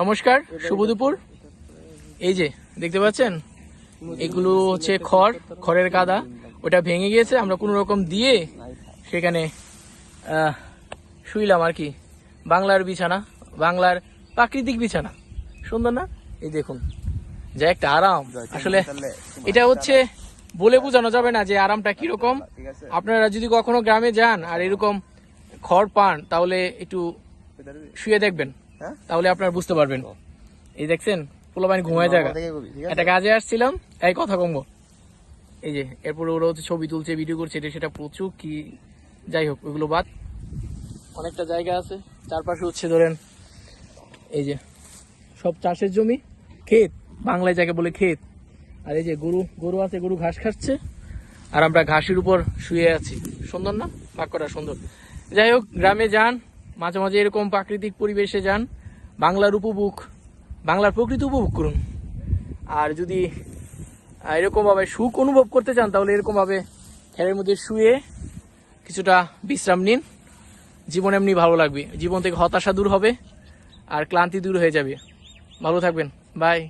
নমস্কার শুভ দুপুর। এই যে দেখতে পাচ্ছেন? এগুলো হচ্ছে খড় খড়ের কাদা ওটা ভেঙে গিয়েছে আমরা কোনো রকম দিয়ে সেখানে শুইলাম আর কি। বাংলার বিছানা বাংলার প্রাকৃতিক বিছানা। সুন্দর না? এই দেখুন যা একটা আরাম। আসলে এটা হচ্ছে বলে বোঝানো যাবে না যে আরামটা কীরকম। আপনারা যদি কখনো গ্রামে যান আর এরকম খড় পান তাহলে একটু শুয়ে দেখবেন। হ্যাঁ? তাহলে আপনারা বুঝতে পারবেন। এই দেখছেন পোলাবাইন ঘুমায় জায়গা একটা কাজে আসছিলাম এই কথা কমবো। এই যে এরপরে ওরা হচ্ছে ছবি তুলছে ভিডিও করছে এটা সেটা প্রচুর কি যাই হোক ওইগুলো বাদ। অনেকটা জায়গা আছে চারপাশে হচ্ছে ধরেন এই যে সব চাষের জমি ক্ষেত বাংলায় যাকে বলে ক্ষেত। আর এই যে গরু গরু আছে গরু ঘাস খাচ্ছে আর আমরা ঘাসের উপর শুয়ে আছি। সুন্দর না? বাক্যটা সুন্দর। যাই হোক গ্রামে যান মাঝে মাঝে এরকম প্রাকৃতিক পরিবেশে যান, বাংলার উপভোগ, বাংলার প্রকৃতি উপভোগ করুন। আর যদি এরকমভাবে সুখ অনুভব করতে চান, তাহলে এরকমভাবে খেলের মধ্যে শুয়ে কিছুটা বিশ্রাম নিন। জীবন এমনি ভালো লাগবে। জীবন থেকে হতাশা দূর হবে, আর ক্লান্তি দূর হয়ে যাবে। ভালো থাকবেন। বাই